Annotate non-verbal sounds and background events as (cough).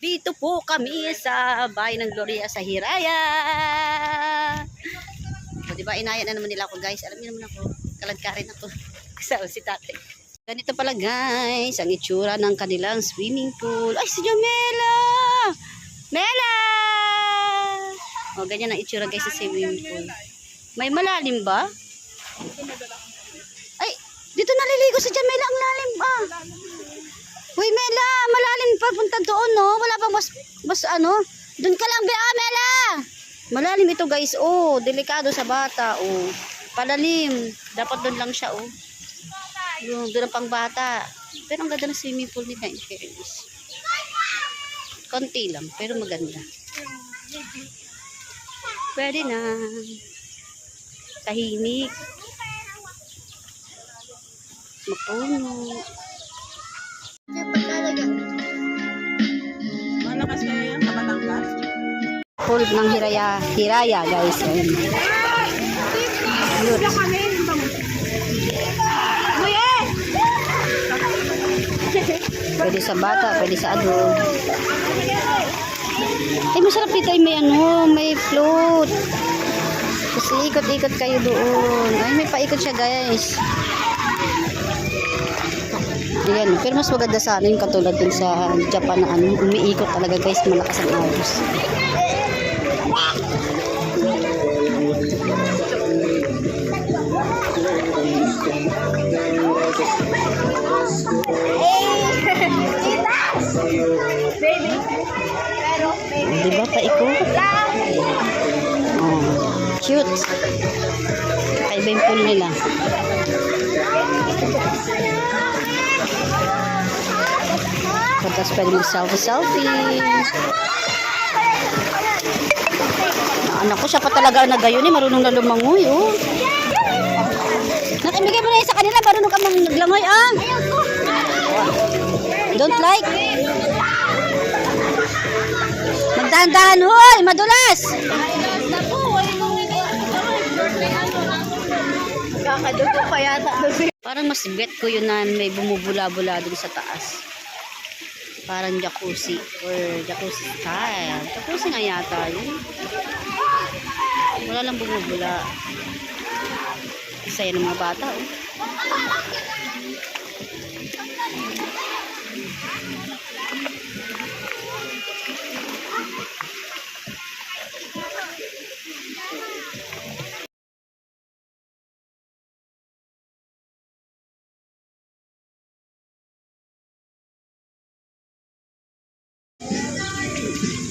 Dito po kami sa bahay ng Gloria sa Hiraya. O, di ba, inaya na naman nila ako, guys. Alam niyo naman ako, kalagkarin ako. (laughs) Kasama si tate. Ganito pala, guys, ang itsura ng kanilang swimming pool. Ay, si Jamela! Mela! O, ganyan ang itsura, guys, sa swimming pool. May malalim ba? Ay, dito naliligo si Jamela. Ang lalim, ah. Uy, Mela, malalim pa punta doon, no? Wala pang mas, mas ano? Doon ka lang, Bea, Mela! Malalim ito, guys. Oh, delikado sa bata, oh. Palalim. Dapat doon lang siya, oh. Doon, doon ang pang bata. Pero ang ganda ng swimming pool nila, in. Konti lang, pero maganda. Pwede na. Tahimik. Mapuno. Malakas Pool ng Hiraya, Hiraya guys. Ayun. Cute. Pwede sa bata, pwede sa adult. Ay, masarap dito ay may ano, may float. Kasi ikot-ikot kayo doon. Ay, may paikot siya guys. Ayan, pero mas maganda sana yung katulad dun sa Japan na ano, umiikot talaga guys, malakas ang agos. Di ba paikot? Oh, cute. Kaiba yung pool nila. Tapos pwede mag-selfie-selfie. Anak ko, siya pa talaga na gayon eh. Marunong na lumangoy, oh. Nakimigay mo na yun sa kanila. Marunong ka mang naglangoy, ah. Don't like. Magdahan-dahan, hoy. Madulas. Kakaduto pa yata. Parang mas bet ko yun na may bumubula-bula dun sa taas. Parang jacuzzi or jacuzzi style. Jacuzzi nga yata yun. Wala lang bumubula. Isa yan ng mga bata. Oh. Thank you.